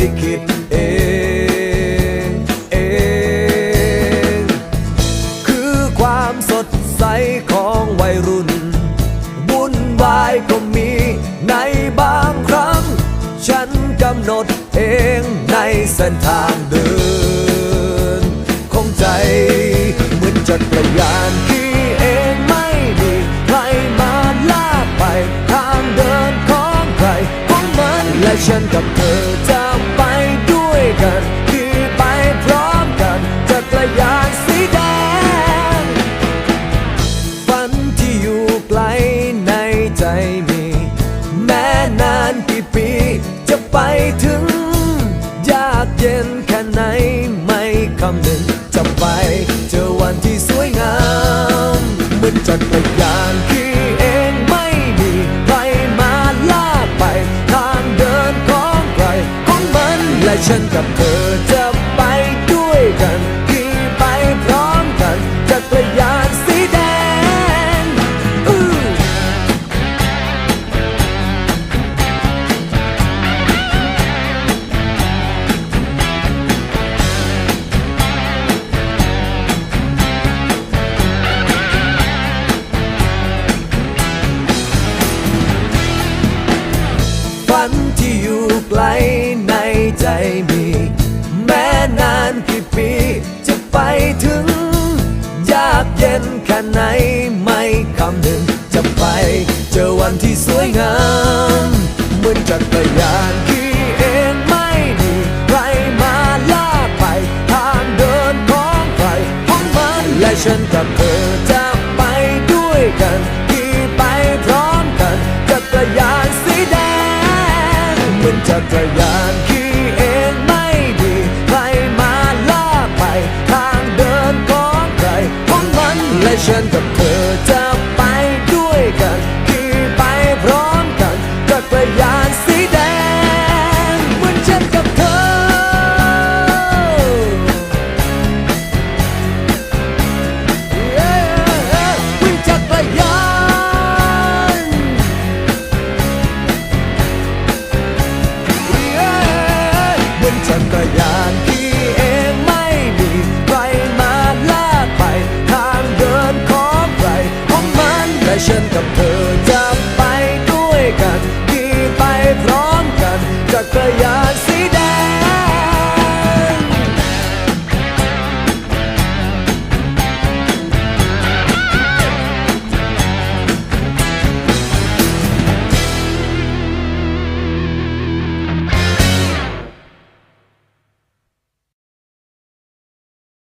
ลิขิตเองเองคือความสดใสของวัยรุ่นบุญบายก็มีในบางครั้ง ฉันกำหนดเองในเส้นทางเดิน ของใจเหมือนจักรยานขี่เองไม่มีใครมาลากไปทางเดินของใครของมันและฉันกับเธอจะ กันขี่ไปพร้อมกันจักรยานสีแดงฝันที่อยู่ไกลในใจมี แม้นานกี่ปีจะไปถึง ยากเย็นแค่ไหนไม่คำนึงจะไป เจอวันที่สวยงามเหมือนจักรยาน และฉันกับเธอจะ ใจมี แม้นานกี่ปี จะไปถึง ยากเย็นแค่ไหนไม่คำนึงจะไป เจอวันที่สวยงามเหมือนจักรยานขี่เองไม่มีใครมาลากไป ทางเดินของใครของมันและฉันกับเธอจะไปด้วยกัน ฉันกับเธอจะไปด้วยกันขี่ไปพร้อมกันจักรยาน